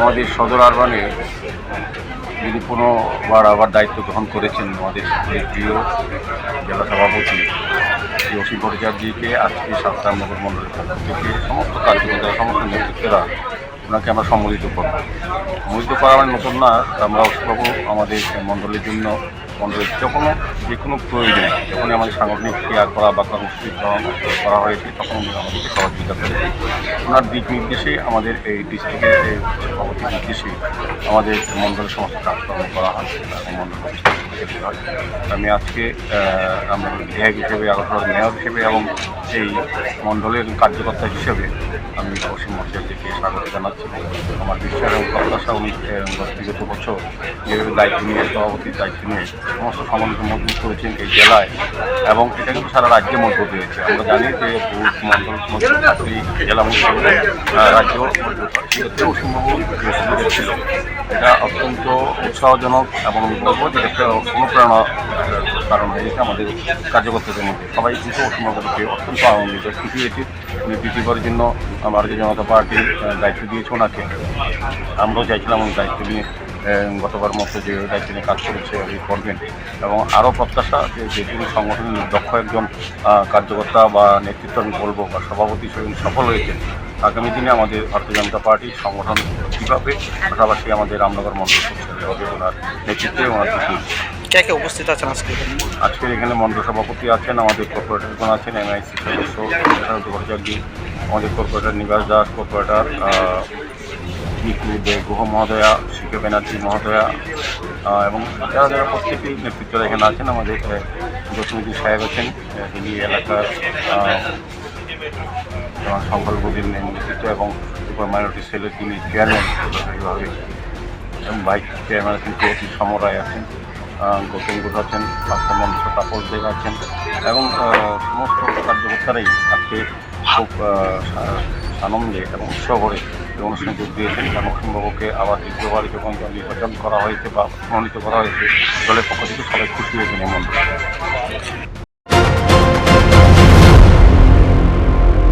আমাদের সদর আরবানে যিনি পুনর্বার আবার দায়িত্ব গ্রহণ করেছেন আমাদের প্রিয় জেলা সভাপতি শ্রী অসীম ভট্টাচার্যকে, আজকে সাতটা মণ্ডলের পক্ষ থেকে সমস্ত কার্যকর্তা, সমস্ত নেতৃত্বেরা ওনাকে আমরা সম্মিলিত করব। সম্মিলিত করা মানে নতুন না, আমরা অসীমবাবু আমাদের মণ্ডলের জন্য, মণ্ডলের যে কোনো যে কোনো প্রয়োজনে যখনই আমাদের সাংগঠনিক ক্রিয়া করা বা কর্মসূচি করা হয়েছে তখন উনি আমাদেরকে সহযোগিতা করেছেন ওনার দিক নির্দেশে আমাদের এই ডিস্ট্রিক্টের সভাপতির নির্দেশে আমাদের মণ্ডলের সমস্ত কাজকর্ম করা হয় এবং মণ্ডল হয় আমি আজকে আমার বিধায়ক হিসেবে আগরতলার মেয়র হিসেবে এবং এই মণ্ডলের কার্যকর্তা হিসেবে আমি অসীম ভট্টাচার্যকে স্বাগত জানাচ্ছি। আমার বিশ্বাস এবং প্রত্যাশা উনি বিগত বছর যেভাবে দায়িত্ব নিয়ে, সভাপতির দায়িত্ব নিয়ে সমস্ত সমালোচনা মজবুত করেছেন এই জেলায় এবং এটা কিন্তু সারা রাজ্যে মজবুত হয়েছে। আমরা জানি যে বুথ মণ্ডল জেলা মজবুত রাজ্য পশ্চিমবঙ্গ ছিল। এটা অত্যন্ত উৎসাহজনক এবং বলব যে একটা অনুপ্রেরণা কারণ হয়েছে আমাদের কার্যকর্তাদের মধ্যে সবাই কিন্তু পশ্চিমবঙ্গকে অত্যন্ত আনন্দিত। হয়েছে উনি দ্বিতীয়বারের জন্য ভারতীয় জনতা পার্টি দায়িত্ব দিয়েছে ওনাকে। আমরাও চাইছিলাম উনি দায়িত্ব নিয়ে গতবার মতো যে দায়িত্ব নিয়ে কাজ করেছে, উনি করবেন। এবং আরও প্রত্যাশা যে যে তিনি সংগঠনের দক্ষ একজন কার্যকর্তা বা নেতৃত্ব আমি বলব বা সভাপতি হিসেবে সফল হয়েছেন, আগামী দিনে আমাদের ভারতীয় জনতা পার্টির সংগঠন কীভাবে পাশাপাশি আমাদের রামনগর মন্ডল হবে ওনার নেতৃত্বে ওনার। কে কে উপস্থিত আছেন আজকে। আজকের এখানে মন্ডল সভাপতি আছেন, আমাদের কর্পোরেটরগণ আছেন এমআইসি সদস্য ভট্টাচার্য, আমাদের কর্পোরেটর নিবাস দাস কর্পোরেটর গুহ মহোদয়া শিকে ব্যানার্জি মহোদয়া এবং যারা যারা প্রত্যেকেই নেতৃত্বরা এখানে আছেন, আমাদের দশমীজি সাহেব আছেন তিনি এলাকার সংখ্যালঘুদের নেতৃত্ব এবং সুপার মাইনরিটি সেলের তিনি চেয়ারম্যান এবং ভাইস চেয়ারম্যান আছেন সমরায় আছেন। গৌতম গুহ আছেন মাস্টার মন্ত্র তাপস দেব আছেন, এবং সমস্ত কার্যকর্তারাই আজকে খুব আনন্দে এবং উৎসবরে এই অনুষ্ঠানে যোগ দিয়েছেন। কারণ অসম্ভবকে আবার দ্বিতীয়বার যখন নির্বাচন করা হয়েছে বা মনোনীত করা হয়েছে। দলের পক্ষ থেকে সবাই খুশি হয়েছেন এমন